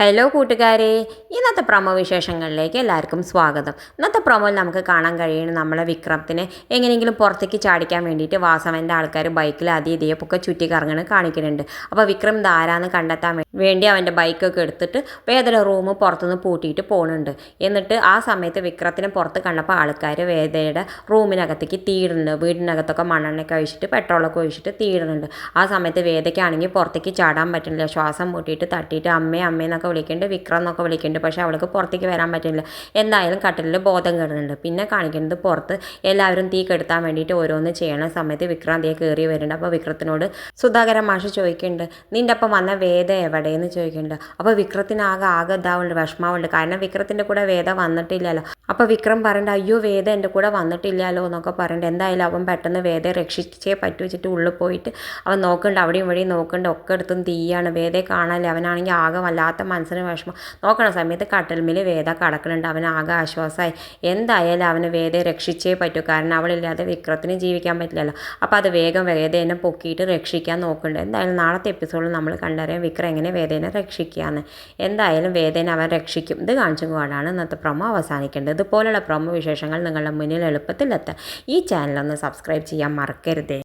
Hello കൂട്ടുകാരെ. ഇന്നത്തെ promo വിശേഷങ്ങളിലേക്ക് എല്ലാവർക്കും സ്വാഗതം. ഇന്നത്തെ പ്രൊമോയിൽ നമുക്ക് കാണാൻ കഴിയുന്നത് നമ്മളെ വിക്രമത്തിനെ എങ്ങനെയെങ്കിലും പുറത്തേക്ക് ചാടിക്കാൻ വേണ്ടിയിട്ട് വാസവന്റെ ആൾക്കാർ ബൈക്കിൽ അതി ഇതേപ്പൊക്കെ ചുറ്റി കാണിക്കുന്നുണ്ട്. അപ്പോൾ വിക്രം ധാരാന്ന് കണ്ടെത്താൻ വേണ്ടി അവന്റെ ബൈക്കൊക്കെ എടുത്തിട്ട് വേദന റൂം പുറത്തുനിന്ന് പൂട്ടിയിട്ട് പോകുന്നുണ്ട് എന്നിട്ട് ആ സമയത്ത് വിക്രത്തിനെ പുറത്ത് കണ്ടപ്പോൾ ആൾക്കാർ വേദയുടെ റൂമിനകത്തേക്ക് തീയിടുന്നുണ്ട്. വീടിനകത്തൊക്കെ മണ്ണെണ്ണയൊക്കെ ഒഴിച്ചിട്ട് പെട്രോളൊക്കെ ഒഴിച്ചിട്ട് തീയിടുന്നുണ്ട്. ആ സമയത്ത് വേദയ്ക്കാണെങ്കിൽ പുറത്തേക്ക് ചാടാൻ പറ്റുന്നില്ല. ശ്വാസം മുട്ടിയിട്ട് തട്ടിയിട്ട് അമ്മേ അമ്മയെന്നൊക്കെ വിളിക്കുന്നുണ്ട് വിക്രം എന്നൊക്കെ വിളിക്കുന്നുണ്ട്. പക്ഷേ അവൾക്ക് പുറത്തേക്ക് വരാൻ പറ്റുന്നില്ല. എന്തായാലും കട്ടിലിൽ ബോധം കെടുന്നുണ്ട്. പിന്നെ കാണിക്കുന്നത് പുറത്ത് എല്ലാവരും തീ കെടുത്താൻ വേണ്ടിയിട്ട് ഓരോന്ന് ചെയ്യണ സമയത്ത് വിക്രം അതേ കയറി വരുന്നുണ്ട്. അപ്പോൾ വിക്രത്തിനോട് സുധാകരൻ മാഷ് ചോദിക്കുന്നുണ്ട് നിന്റെ അപ്പം വന്ന വേദ എവിടെയെന്ന് ചോദിക്കുന്നുണ്ട്. അപ്പോൾ വിക്രത്തിനാകെ ആകെ ഇതാവുന്നുണ്ട് വിഷമാവുന്നുണ്ട് കാരണം വിക്രത്തിന്റെ കൂടെ വേദ വന്നിട്ടില്ലല്ലോ. അപ്പോൾ വിക്രം പറയണ്ട അയ്യോ വേദ എന്റെ കൂടെ വന്നിട്ടില്ലല്ലോ എന്നൊക്കെ പറയണ്ട. എന്തായാലും അവൻ പെട്ടെന്ന് വേദയെ രക്ഷിച്ചേ പറ്റു വെച്ചിട്ട് ഉള്ളിൽ പോയിട്ട് അവൻ നോക്കുന്നുണ്ട് അവിടെയും ഇവിടെയും നോക്കുന്നുണ്ട് ഒക്കെ എടുത്തും തീയാണ്. വേദയെ കാണാനില്ല അവനാണെങ്കിൽ ആകെ വല്ലാത്ത മനസ്സിന് വിഷമം. നോക്കണ സമയത്ത് കട്ടൽമേൽ വേദ കടക്കുന്നുണ്ട്. അവൻ ആകെ ആശ്വാസമായി. എന്തായാലും അവന് വേദയെ രക്ഷിച്ചേ പറ്റൂ. കാരണം അവളില്ലാതെ വിക്രത്തിന് ജീവിക്കാൻ പറ്റില്ലല്ലോ. അപ്പോൾ അത് വേഗം വേദേനെ പൊക്കിയിട്ട് രക്ഷിക്കാൻ നോക്കുന്നുണ്ട് എന്തായാലും നാളത്തെ എപ്പിസോഡിൽ നമ്മൾ കണ്ടറിയാം വിക്രം എങ്ങനെ വേദേനെ രക്ഷിക്കുകയാണ് എന്തായാലും വേദേനെ അവൻ രക്ഷിക്കും. ഇത് കാണിച്ചും കൊണ്ടാണ് ഇന്നത്തെ പ്രമോ അവസാനിക്കേണ്ടത്. ഇതുപോലുള്ള പ്രൊമോ വിശേഷങ്ങൾ നിങ്ങളുടെ മുന്നിൽ എളുപ്പത്തിലെത്താൻ ഈ ചാനലൊന്ന് സബ്സ്ക്രൈബ് ചെയ്യാൻ മറക്കരുതേ.